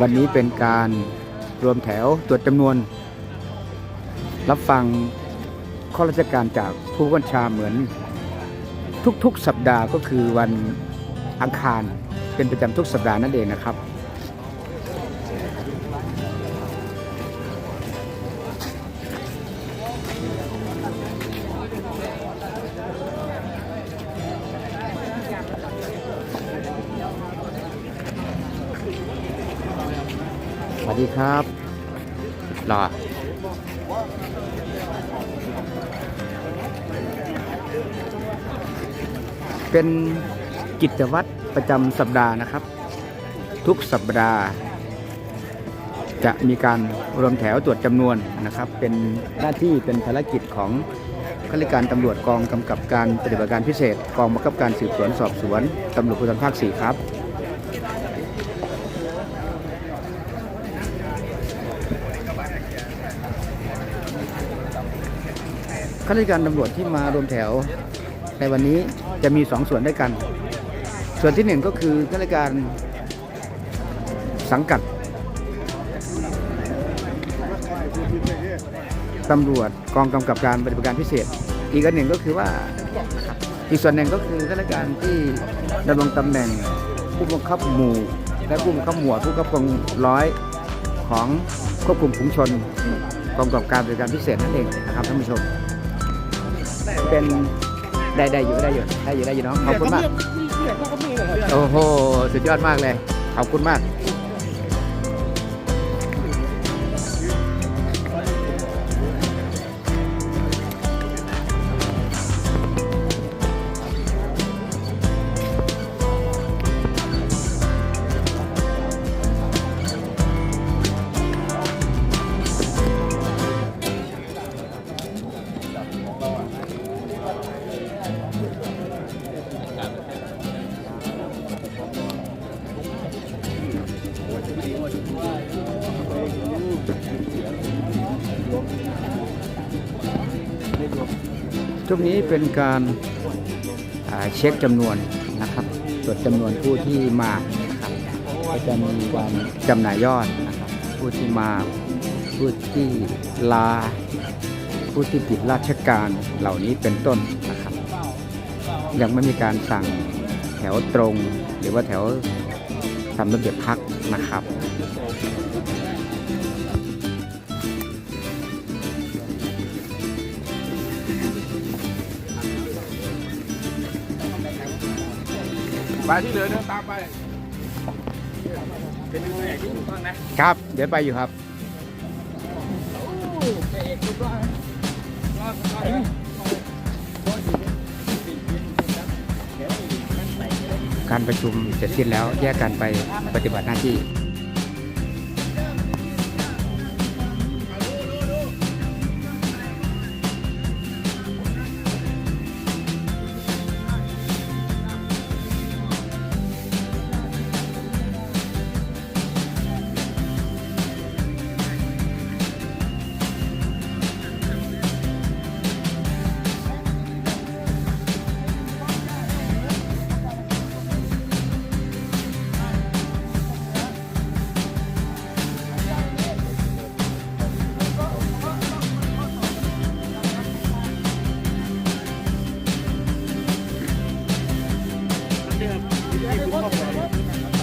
วันนี้เป็นการรวมแถวตรวจจำนวน รับฟังข้อราชการจากผู้บัญชาเหมือนทุกๆสัปดาห์ก็คือวันอังคารเป็นประจำทุกสัปดาห์นั่นเองนะครับ วัสดีครับรอเป็นกิจวัตรประจำสัปดาห์นะครับ ทุกสัปดาห์ จะมีการรวมแถวตรวจจำนวนนะครับ เป็นหน้าที่เป็นภารกิจของข้าราชการตำรวจกองกำกับการปฏิบัติการพิเศษ กองบังคับการสืบสวนสอบสวนตำรวจภูธรภาค 4 ครับ ข้าราชการตำรวจที่มารวมแถวในวันนี้จะมีสองส่วนด้วยกัน ส่วนที่หนึ่งก็คือข้าราชการสังกัดตำรวจกองกำกับการปฏิบัติการพิเศษ อีกอันหนึ่งก็คือว่าอีกส่วนหนึ่งก็คือข้าราชการที่ดำรงตำแหน่งผู้บังคับหมู่ และผู้บังคับหมวดผู้บังคับกองร้อยของควบคุมฝูงชนกองกำกับการปฏิบัติการพิเศษนั่นเองนะครับท่านผู้ชม เป็นได้ได้อยู่ได้อยู่ได้อยู่ได้อยู่น้องขอบคุณมากโอ้โห สุดยอดมากเลย ขอบคุณมาก ช่วงนี้เป็นการเช็คจำนวนนะครับตรวจจำนวนผู้ที่มานะครับก็จะมีการจำหน่ายยอดนะครับ ผู้ที่มาผู้ที่ลา ผู้ที่ติดราชการเหล่านี้เป็นต้นนะครับ ยังไม่มีการสั่งแถวตรงหรือว่าแถว ทำระเบียบพักนะครับไปที่เหลือเดินตามไปเป็นตัวเอกที่ถูกต้องนะครับ เดี๋ยวไปอยู่ครับตัวเอกถูกต้องรอดรอด การประชุมเสร็จสิ้นแล้วแยกกันไปปฏิบัติหน้าที่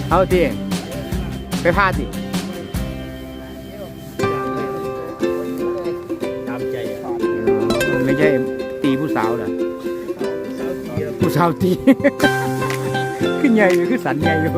เอาทีไปพาดิตามใจไม่ใช่ตีผู้สาวเหรอผู้สาวตีขึ้นใหญ่อยู่ขึ้นสันใหญ่อยู่